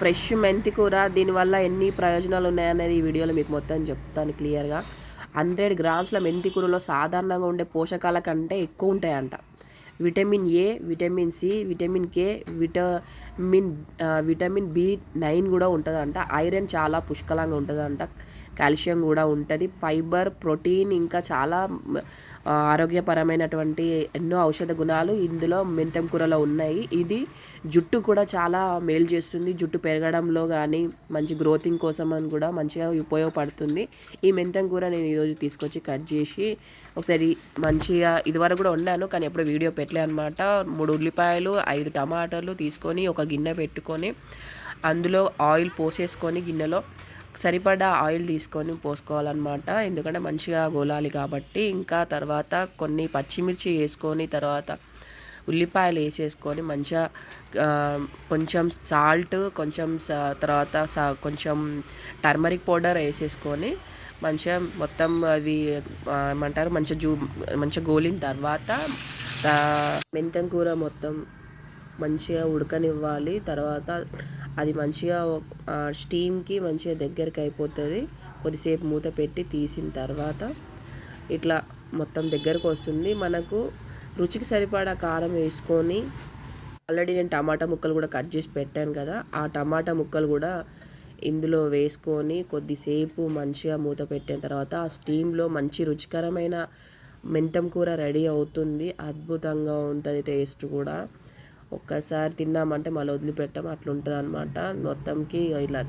Fresh మెంతి కూర దీనివల్ల ఎన్ని ప్రయోజనాలు ఉన్నాయనేది ఈ వీడియోలో మీకు మొత్తం చెప్తాను క్లియర్గా. హండ్రెడ్ గ్రామ్స్ల మెంతి కూరలో సాధారణంగా ఉండే పోషకాల కంటే ఎక్కువ ఉంటాయంట. Vitamin A vitamin C vitamin K vitamin vitamin B nine కూడా ఉంటుందంట. ఐరన్ చాలా పుష్కలంగా ఉంటుందంట. కాల్షియం కూడా ఉంటుంది. ఫైబర్ ప్రోటీన్ ఇంకా చాలా ఆరోగ్యపరమైనటువంటి ఎన్నో ఔషధ గుణాలు ఇందులో మెంతం కూరలో ఉన్నాయి. ఇది జుట్టు కూడా చాలా మేలు చేస్తుంది. జుట్టు పెరగడంలో కానీ మంచి గ్రోతింగ్ కోసం అని కూడా మంచిగా ఉపయోగపడుతుంది. ఈ మెంతం కూర నేను ఈరోజు తీసుకొచ్చి కట్ చేసి ఒకసారి మంచిగా ఇదివరకు కూడా వండాను కానీ ఎప్పుడు వీడియో పెట్టలే అనమాట మూడు ఉల్లిపాయలు ఐదు టమాటాలు తీసుకొని ఒక గిన్నె పెట్టుకొని అందులో ఆయిల్ పోసేసుకొని గిన్నెలో సరిపడా ఆయిల్ తీసుకొని పోసుకోవాలన్నమాట. ఎందుకంటే మంచిగా గోలాలి కాబట్టి ఇంకా తర్వాత కొన్ని పచ్చిమిర్చి వేసుకొని తర్వాత ఉల్లిపాయలు వేసేసుకొని మంచిగా కొంచెం సాల్ట్ కొంచెం తర్వాత కొంచెం టర్మరిక్ పౌడర్ వేసేసుకొని మంచిగా మొత్తం అది ఏమంటారు మంచిగా జూ మంచిగా గోలిన తర్వాత మెంతం కూర మొత్తం మంచిగా ఉడకనివ్వాలి. తర్వాత అది మంచిగా ఆ, స్టీమ్కి మంచిగా దగ్గరికి అయిపోతుంది. కొద్దిసేపు మూత పెట్టి తీసిన తర్వాత ఇట్లా మొత్తం దగ్గరకు వస్తుంది. మనకు రుచికి సరిపడా కారం వేసుకొని ఆల్రెడీ నేను టమాటా ముక్కలు కూడా కట్ చేసి పెట్టాను కదా ఆ టమాటా ముక్కలు కూడా ఇందులో వేసుకొని కొద్దిసేపు మంచిగా మూత పెట్టిన తర్వాత ఆ స్టీమ్లో మంచి రుచికరమైన మెంతం కూర రెడీ అవుతుంది. అద్భుతంగా ఉంటుంది టేస్ట్ కూడా. ఒక్కసారి తిన్నామంటే మళ్ళీ వదిలిపెట్టాం. అట్లుంటుందన్నమాట. అనమాట మొత్తంకి ఇలా